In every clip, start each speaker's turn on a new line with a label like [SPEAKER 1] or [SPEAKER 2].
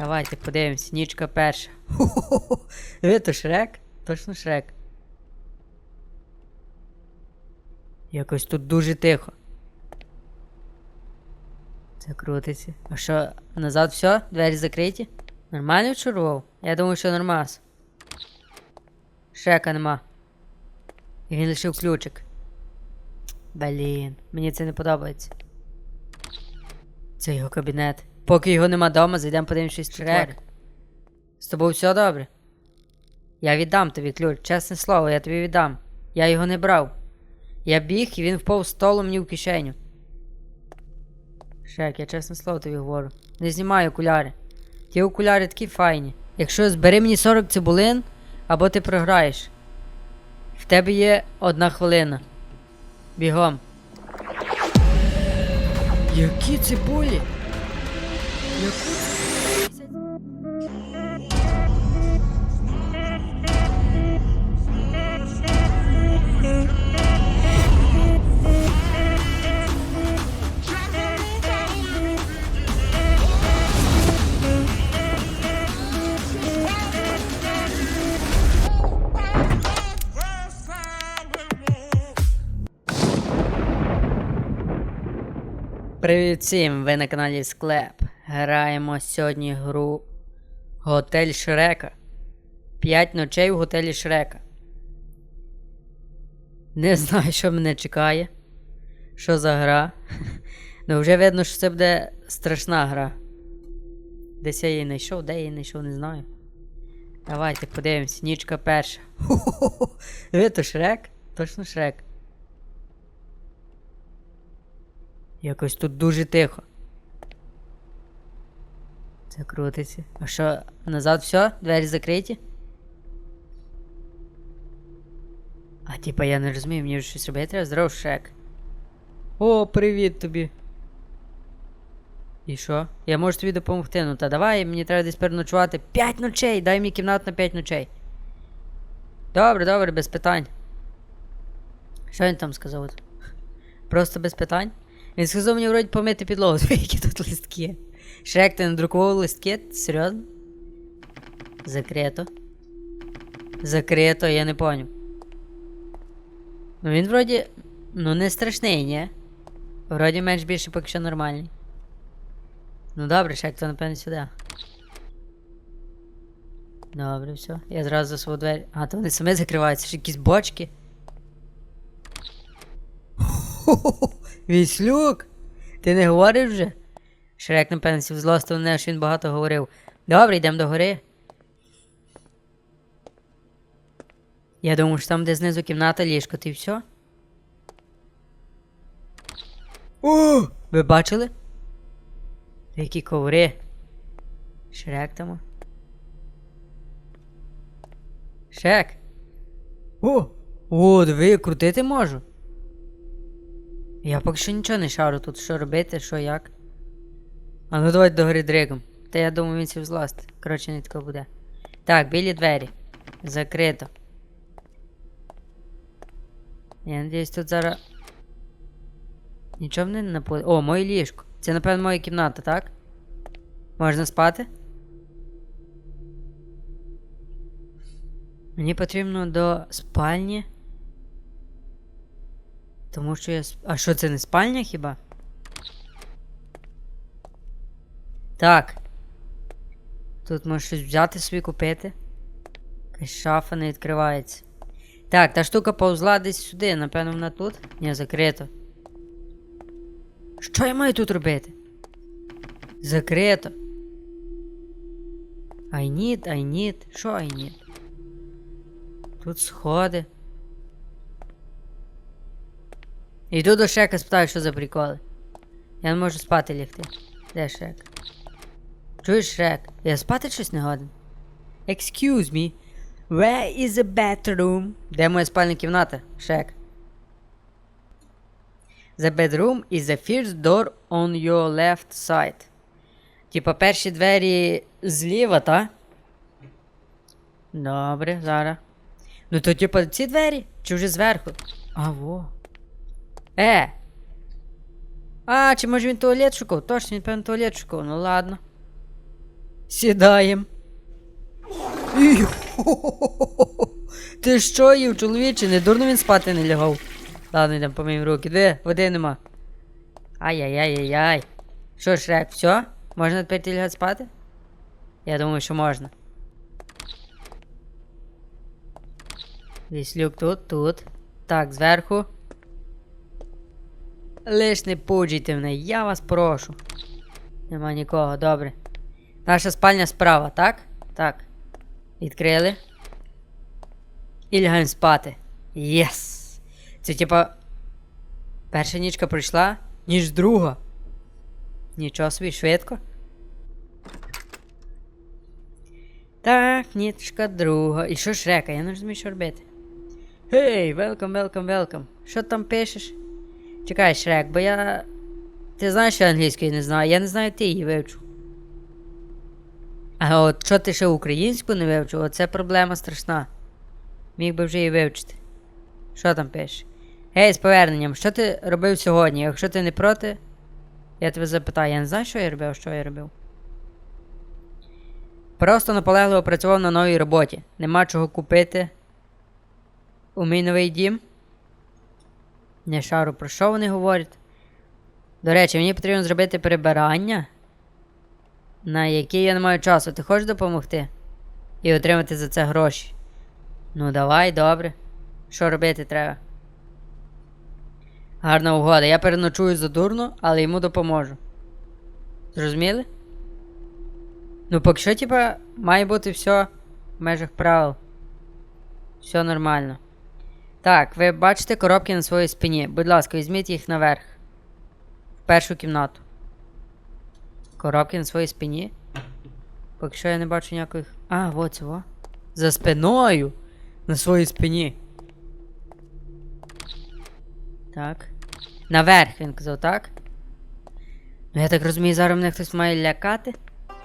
[SPEAKER 1] Давайте подивимось, нічка перша. Хо-хо-хо. Ви то Шрек? Точно Шрек. Якось тут дуже тихо. Це крутиться. А що, назад все? Двері закриті? Нормально вчарував? Я думаю, що нормас. Шрека нема. І він лишив ключик. Блін, мені це не подобається. Це його кабінет. Поки його нема вдома, зайдемо подивимось щось Шрек. З тобою все добре? Я віддам тобі ключ, чесне слово, я тобі віддам. Я його не брав. Я біг і він впав столом мені в кишеню. Шрек, я чесне слово тобі говорю. Не знімай окуляри. Ті окуляри такі файні. Якщо збери мені 40 цибулин, або ти програєш. В тебе є одна хвилина. Бігом. Які цибулі? Привіт всім! Ви на каналі Склеп. Граємо сьогодні гру Готель Шрека. П'ять ночей в готелі Шрека. Не знаю, що мене чекає. Що за гра. Ну вже видно, що це буде страшна гра. Десь я її знайшов, де я її знайшов, не знаю. Давайте подивимось, нічка перша. Ви то Шрек? Точно Шрек. Якось тут дуже тихо. Це крутиться. А що, назад все? Двері закриті? А типа я не розумію, мені щось робити треба. Здоров, Шрек. О, привіт тобі. І що? Я можу тобі допомогти. Ну та давай, мені треба десь переночувати. П'ять ночей! Дай мені кімнату на п'ять ночей. Добре, добре, без питань. Що він там сказав? Просто без питань? Він сказав мені вроді помити підлогу, які тут листки. Шрек, ти надрукував листки? Серйозно? Закрито. Закрито, я не поняв. Ну він вроді. Ну не страшний, ні? Вроді менш більше поки що нормальний. Ну добре, Шрек, то напевно сюди. Добре, все. Я зразу за свою двері. А, то вони самі закриваються, що якісь бочки. Віслюк! Ти не говориш вже? Шрек, напевно, сів злостив мене, що він багато говорив. Добре, йдемо до гори. Я думаю, що там де знизу кімната ліжко, ти все? О! Ви бачили? Які коври. Шрек там. Шрек. О! О, диви, крутити можу. Я поки що нічого не шару тут, що робити, що як. А ну давай до гори. Та я думаю, він сів зласти. Коротше, не тако буде. Так, білі двері. Закрито. Я надіюсь, тут зараз. Нічого не напо... О, моє ліжко. Це, напевно, моя кімната, так? Можна спати? Мені потрібно до спальні. Тому що я. А що це не спальня хіба? Так. Тут можеш щось взяти собі купити. Якась шафа не відкривається. Так, та штука повзла десь сюди, напевно, вона тут. Ні, закрито. Що я маю тут робити? Закрито. I need, I need. Що I need? Тут сходи. Йду до Шрека, спитаю, що за приколи. Я не можу спати лягти. Де Шрек? Чуєш, Шрек? Я спати щось не годен? Excuse me. Where is the bedroom? Де моя спальня кімната, Шрек? The bedroom is the first door on your left side. Типа перші двері зліва, та? Добре, зараз. Ну то типа ці двері? Чи вже зверху? А, во. Е. А, чи може він туалет шукав? Точно, він певно туалет шукав, ну ладно. Сідаєм. Ти що їв, чоловіче? Не дурно він спати не лягав. Ладно, йдемо помиємо руки. Де? Води нема. Ай-яй-яй-яй-яй. Що, Шрек, все? Можна тепер ти лягати спати? Я думаю, що можна. Віслюк тут, тут. Так, зверху. Лиш не пуджуйте мене, я вас прошу. Нема нікого, добре. Наша спальня справа, так? Так. Відкрили. І лягаємо спати. Єс! Це типа. Перша нічка пройшла, ніж друга. Нічого собі, швидко. Так, нічка друга. І що Шрека? Я не розумію, що робити. Гей, велкам, велкам, велкам. Що там пишеш? Чекай, Шрек, бо я. Ти знаєш, що я англійської не знаю, я не знаю, ти її вивчу. А от що ти ще українську не вивчив, оце проблема страшна. Міг би вже її вивчити. Що там пишеш? Гей, з поверненням, що ти робив сьогодні? Якщо ти не проти, я тебе запитаю, я не знаю, що я робив, що я робив. Просто наполегливо працював на новій роботі. Нема чого купити. У мій новий дім. Не шару, про що вони говорять? До речі, мені потрібно зробити прибирання, на які я не маю часу. Ти хочеш допомогти? І отримати за це гроші. Ну, давай, добре. Що робити треба? Гарна угода. Я переночую задурно, але йому допоможу. Зрозуміли? Ну, поки що, типа, має бути все в межах правил. Все нормально. Так, ви бачите коробки на своїй спині. Будь ласка, візьміть їх наверх. В першу кімнату. Коробки на своїй спині. Поки що я не бачу ніяких. А, вот цього. За спиною! На своїй спині. Так. Наверх, він казав, так? Ну я так розумію, зараз мене хтось має лякати?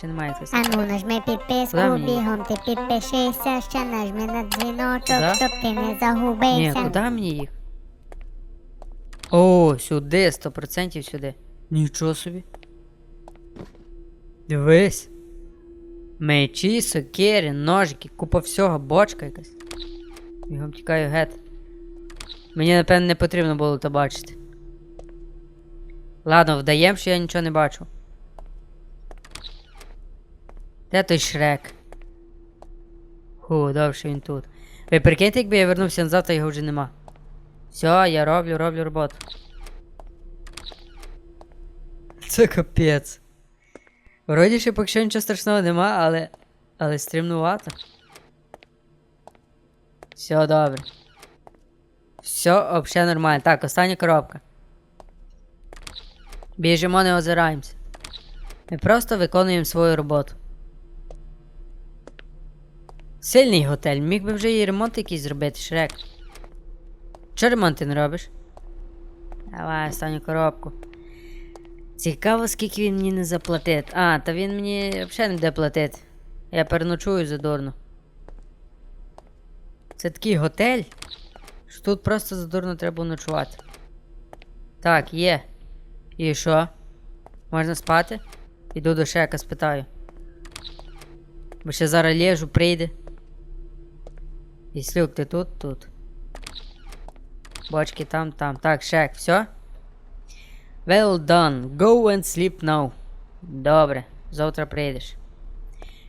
[SPEAKER 1] Чи не має хтось?
[SPEAKER 2] А ну нажми підписку, бігом ти підпишися, ще нажми на дзвіночок, щоб ти не
[SPEAKER 1] Ні,
[SPEAKER 2] загубився.
[SPEAKER 1] куди мені їх? О, сюди, 100% сюди. Нічого собі. Дивись. Мечі, сокири, ножики, купа всього, бочка якась. Бігом тікаю гет. Мені, напевно, не потрібно було то бачити. Ладно, вдаєм, що я нічого не бачу. Де той шрек? Ху, добре, що він тут. Ви прикиньте, якби я вернувся назад, а його вже нема. Все, я роблю, роблю роботу. Це капець. Вроді ще поки що нічого страшного нема, але. Але стрімнувато. Все добре. Все взагалі нормально. Так, остання коробка. Біжимо, не озираємося. Ми просто виконуємо свою роботу. Сильний готель, міг би вже і ремонт якийсь зробити, Шрек. Чого ремонт ти не робиш? Давай, останню коробку. Цікаво, скільки він мені не заплатить. А, та він мені взагалі не буде платити. Я переночую задурно. Це такий готель, що тут просто задурно треба ночувати. Так, є. І що? Можна спати? Іду до Шека, спитаю. Бо ще зараз лежу, прийде. Іслюк, ти тут? Тут. Бочки там, там. Так, Шек, все? Well done. Go and sleep now. Добре, завтра прийдеш.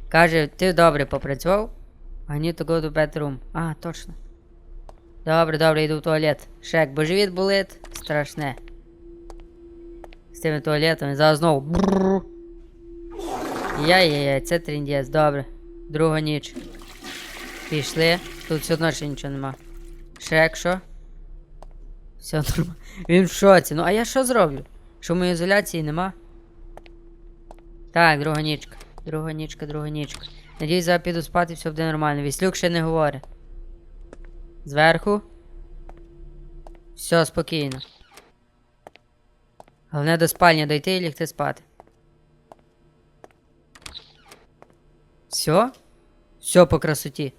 [SPEAKER 1] Каже, ти добре попрацював? I need to go to bedroom. А, точно. Добре, добре, йду в туалет. Шек, бо живіт болить. Страшне. З тими туалетами. Зараз знову. Яй-яй-яй, це тріндець, добре. Друга ніч. Пішли. Тут все одно ще нічого нема. Шрек, що? Все нормально. Він в шоці. Ну а я що зроблю? Шумоізоляції нема. Так, друга нічка. Друга нічка, друга нічка. Надіюсь, зараз піду спати, все буде нормально. Віслюк ще не говорить. Зверху. Все спокійно. Головне до спальні дойти і лягти спати. Все? Все по красоті.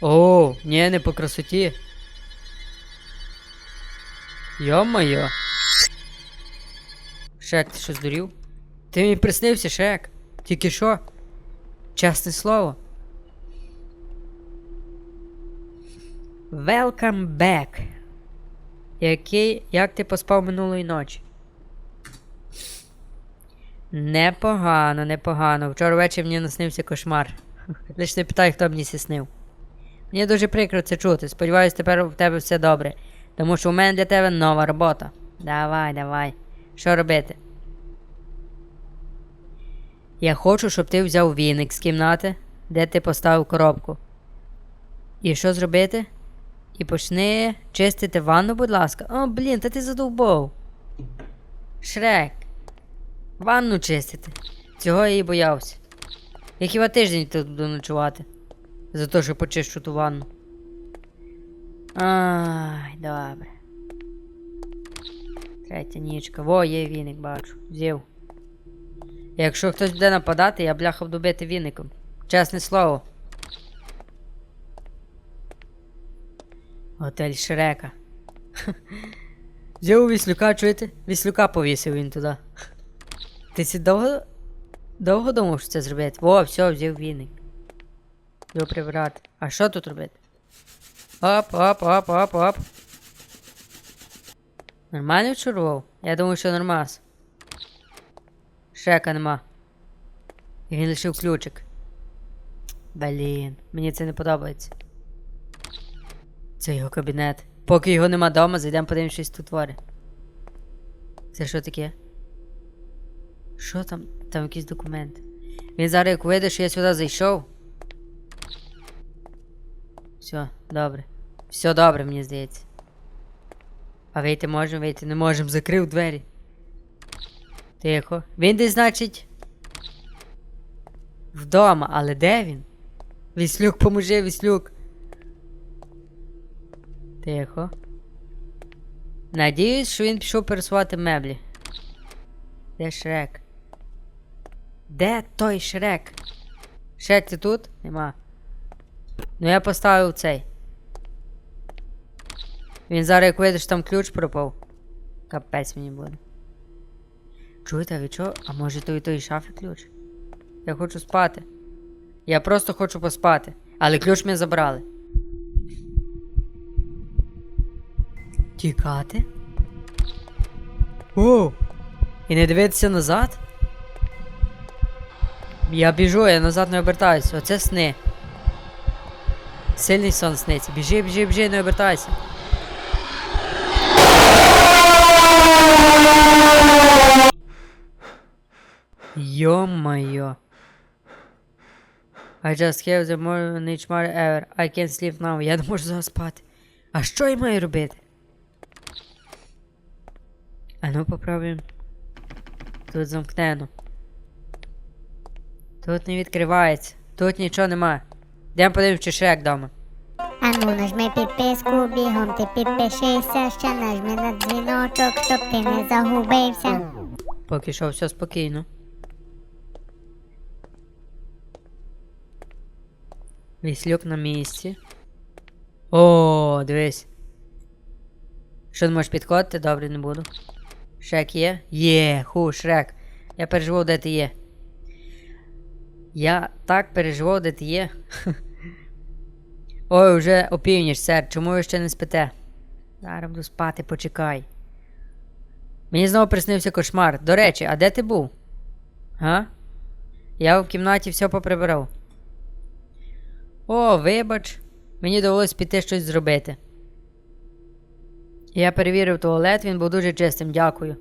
[SPEAKER 1] О, ні, не по красоті. Йо-моє. Шек, ти що здурів? Ти мені приснився, Шек. Тільки що? Чесне слово. Welcome back. Який. Як ти поспав минулої ночі? Непогано, непогано. Вчора ввечері мені наснився кошмар. Лиш не питай, хто мені снив. Мені дуже прикро це чути. Сподіваюсь, тепер у тебе все добре. Тому що у мене для тебе нова робота. Давай, давай. Що робити? Я хочу, щоб ти взяв віник з кімнати, де ти поставив коробку. І що зробити? І почни чистити ванну, будь ласка. О, блін, та ти задовбов. Шрек. Ванну чистити. Цього я і боявся. Я хіба тиждень тут буду ночувати. За те, що почищу ту ванну. Ай, добре. Третя нічка. Во, є віник, бачу. Взяв. Якщо хтось буде нападати, я бляха буду бити віником. Чесне слово. Готель Шрека. Взяв Віслюка, чуєте? Віслюка повісив він туди. Ти ці довго. Довго думав, що це зробити? О, все, взяв віник. Його прибрати. А що тут робити? Оп, оп, оп, оп, оп. Нормально вчурував? Я думаю, що нормас. Шека нема. І він лишив ключик. Блін, мені це не подобається. Це його кабінет. Поки його нема вдома, зайдемо подивимось, щось тут творить. Це що таке? Що там? Там якийсь документ. Він зараз як вийде, що я сюди зайшов. Все, добре. Все добре, мені здається. А вийти можемо, вийти не можемо, закрив двері. Тихо. Він десь, значить. Вдома, але де він? Віслюк, поможи, Віслюк. Тихо. Надіюсь, що він пішов пересувати меблі. Де Шрек? Де той Шрек? Шрек, ти тут? Нема. Ну я поставив цей. Він зараз як видиш, там ключ пропав. Капець мені буде. Чуєте, а ви чого? А може той той шафи ключ? Я хочу спати. Я просто хочу поспати. Але ключ ми забрали. Тікати? О! І не дивитися назад? Я біжу, я назад не обертаюся. Оце сни. Сильний сон сниться. Біжи, біжи, біжи, не обертайся. Йо-моє. I just have the more nightmare ever. I can't sleep now. Я не можу заспати. А що я маю робити? А ну попробуємо. Тут замкнено. Тут не відкривається. Тут нічого нема. Йдемо подивимось, чи шрек вдома.
[SPEAKER 2] А ну нажми підписку, бігом ти підпишися, ще нажми на дзвіночок, щоб ти не загубився.
[SPEAKER 1] Поки що все спокійно. Віслюк на місці. О, дивись. Що не можеш підходити? Добре, не буду. Шрек є? Є, ху, Шрек. Я переживав, де ти є. Я так переживав, де ти є. Ой, вже опівніч, сер, чому ви ще не спите? Зараз буду спати, почекай. Мені знову приснився кошмар. До речі, а де ти був? Га? Я в кімнаті все поприбирав. О, вибач, мені довелось піти щось зробити. Я перевірив туалет, він був дуже чистим, дякую.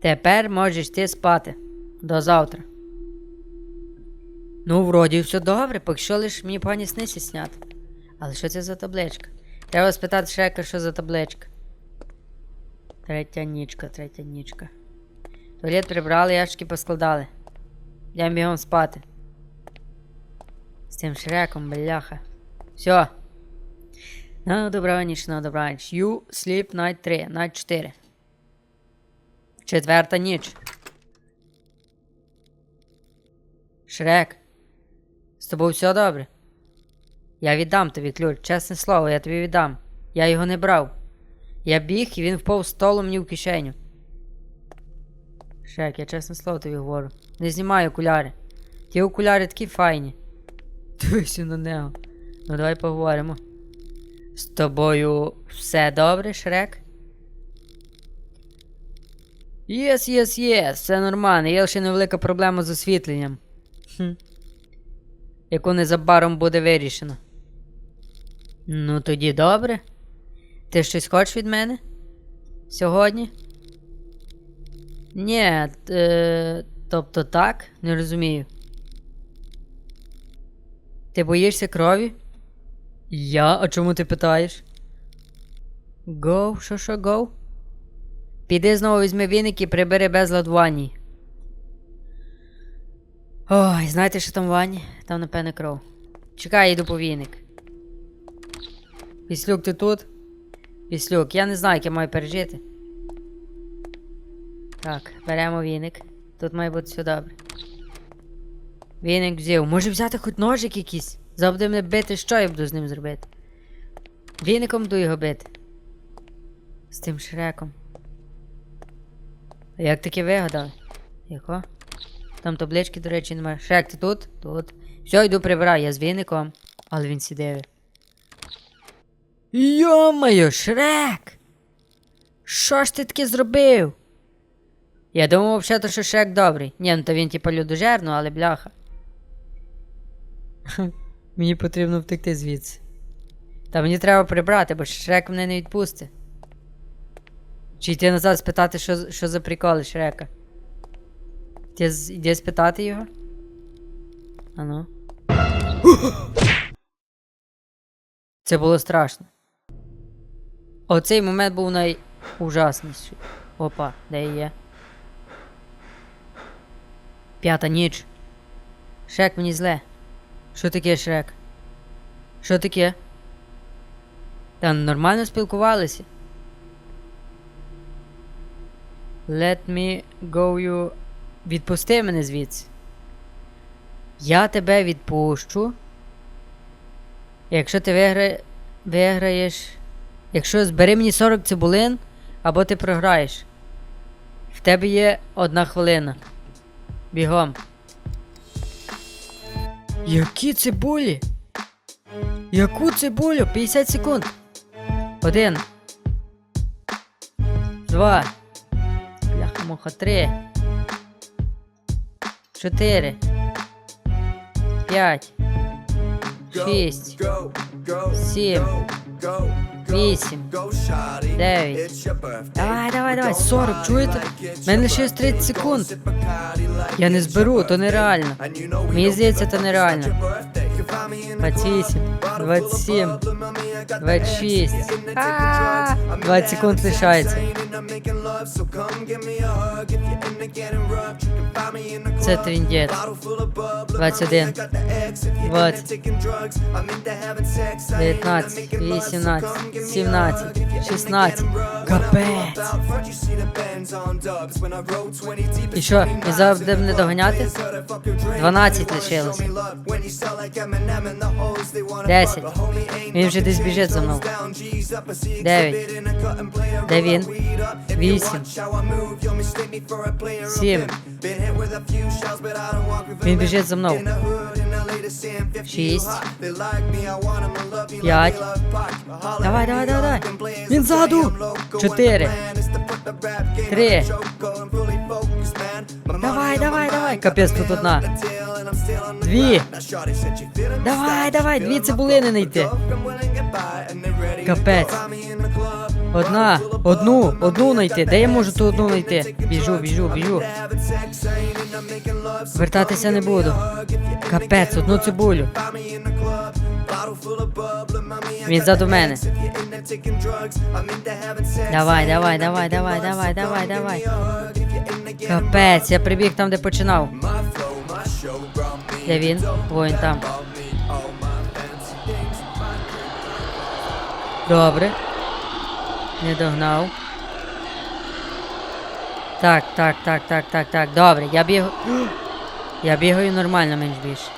[SPEAKER 1] Тепер можеш ти спати. До завтра. Ну, вроді все добре, поки що лиш мені погані сниці сняти. Але що це за табличка? Треба спитати Шрека, що за табличка. Третя нічка, третя нічка. Туалет прибрали, ящики поскладали. Я бігом спати. З цим шреком, бляха. Все. На добраніч, на добраніч. You sleep night 3, night 4. Четверта ніч. Шрек. З тобою все добре? Я віддам тобі ключ, чесне слово, я тобі віддам. Я його не брав. Я біг і він впав з столу мені в кишеню. Шрек, я чесне слово тобі говорю. Не знімай окуляри. Ті окуляри такі файні. Дивися на нього. Ну давай поговоримо. З тобою все добре, Шрек? Єс, єс, єс, все нормально. Є лише невелика проблема з освітленням. Хм. Яку незабаром буде вирішено. Ну тоді добре. Ти щось хочеш від мене? Сьогодні? Ні, е, тобто так, не розумію. Ти боїшся крові? Я? А чому ти питаєш? Гоу, що що гоу? Піди знову візьми віник і прибери в ванні. Ой, знаєте, що там в? Там, напевне, кров. Чекай, йду по віник. Післюк, ти тут? Післюк, я не знаю, як я маю пережити. Так, беремо віник. Тут має бути все добре. Віник взяв. Може взяти хоч ножик якийсь? Забуде мене бити, що я буду з ним зробити? Віником буду його бити. З тим шреком. А як таке вигадали? Яко? Там таблички, до речі, немає. Шрек, ти тут? Тут. Все, йду прибираю, я з віником. Але він сідає. Йо-моє, Шрек! Що ж ти таке зробив? Я думав взагалі, що Шрек добрий. Ні, ну то він типа людожерно, але бляха. Мені потрібно втекти звідси. Та мені треба прибрати, бо Шрек мене не відпустить. Чи йти назад спитати, що, що за приколи Шрека? З- йди спитати його? Ану. Це було страшно. Оцей момент був найужасніший. Опа, де є? П'ята ніч. Шрек мені зле. Що таке, Шрек? Що таке? Та нормально спілкувалися. Let me go you. Відпусти мене звідси. Я тебе відпущу. Якщо ти вигра... виграєш. Якщо збери мені 40 цибулин, або ти програєш. В тебе є одна хвилина. Бігом. Які цибулі? Яку цибулю? 50 секунд. Один. Два. Бляха муха. Три. Чотири. П'ять. Шість. Сім. Вісім. Дев'ять. Давай, давай, давай. 40, чуєте? У мене лишилось 30 секунд. Я не зберу, то нереально. Мені здається, це нереально. 28, 27, 26. А, 20 секунд лишається. Це тріндець. 21, 20, 19, 18, 17, 16. Капець. І що, і зараз буде мене доганяти? 12 лишилось. 10. Він вже десь біжить за мною. 9. Де він? 8. 7. Він біжить за мною. 6. 5. Давай, давай, давай, давай. Він ззаду. 4. 3. Давай, давай, давай. Капець, тут одна. Дві. Давай, давай, дві цибулини не йти. Капець. Одна, одну, одну знайти. Де я можу ту одну знайти? Біжу, біжу, біжу. Вертатися не буду. Капець, одну цибулю. Він ззаду мене. Давай, давай, давай, давай, давай, давай, давай. Капець, я прибіг там, де починав. Де він? Воїн там. Добре. Не догнав. Так, так, так, так, так, так. Добре, я бігаю. Я бігаю нормально, менш більше.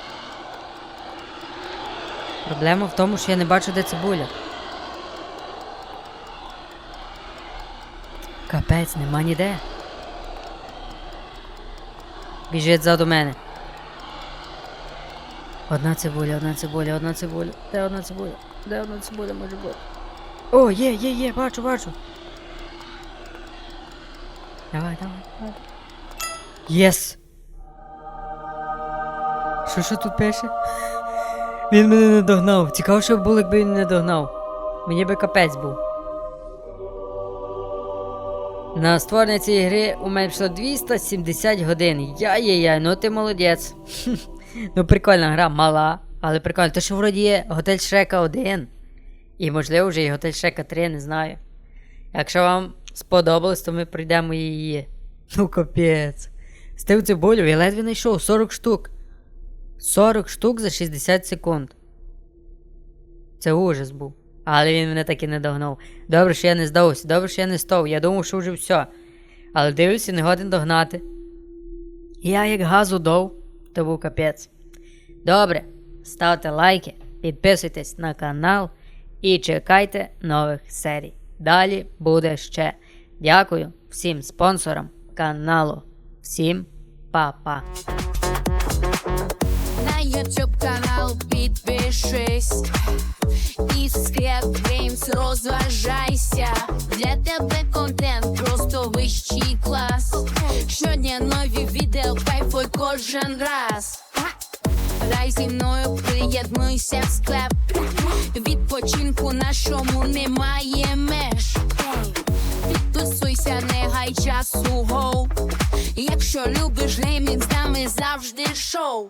[SPEAKER 1] Проблема в тому, що я не бачу, де цибуля. Капець, нема ніде. Біжить ззаду мене. Одна цибуля, одна цибуля, одна цибуля. Де одна цибуля? Де одна цибуля може бути? О, є, є, є, бачу, бачу. Давай, давай, давай. Єс! Що що тут пише? Він мене не догнав. Цікаво, що було, якби він не догнав. Мені би капець був. На створення цієї гри у мене пішло 270 годин. Яй-яй-яй, ну ти молодець. ну прикольна гра, мала, але прикольно. То що вроді є Готель Шрека 1. І можливо вже і Готель Шрека 3, не знаю. Якщо вам сподобалось, то ми пройдемо її. Ну капець. З тим цибулю я ледве знайшов 40 штук. 40 штук за 60 секунд. Це ужас був. Але він мене так і не догнав. Добре, що я не здався, добре, що я не стов. Я думав, що вже все. Але дивлюся, не годен догнати. Я як газу дов, то був капець. Добре, ставте лайки, підписуйтесь на канал і чекайте нових серій. Далі буде ще. Дякую всім спонсорам каналу. Всім па-па.
[SPEAKER 3] На YouTube канал підпишись і Scrap Games розважайся. Для тебе контент просто вищий клас. Щодня нові відео кайфуй кожен раз. Грай зі мною, приєднуйся в склеп. Відпочинку нашому немає меж. Підписуйся, не гай часу гоу. Якщо любиш геймінг, з нами завжди шоу.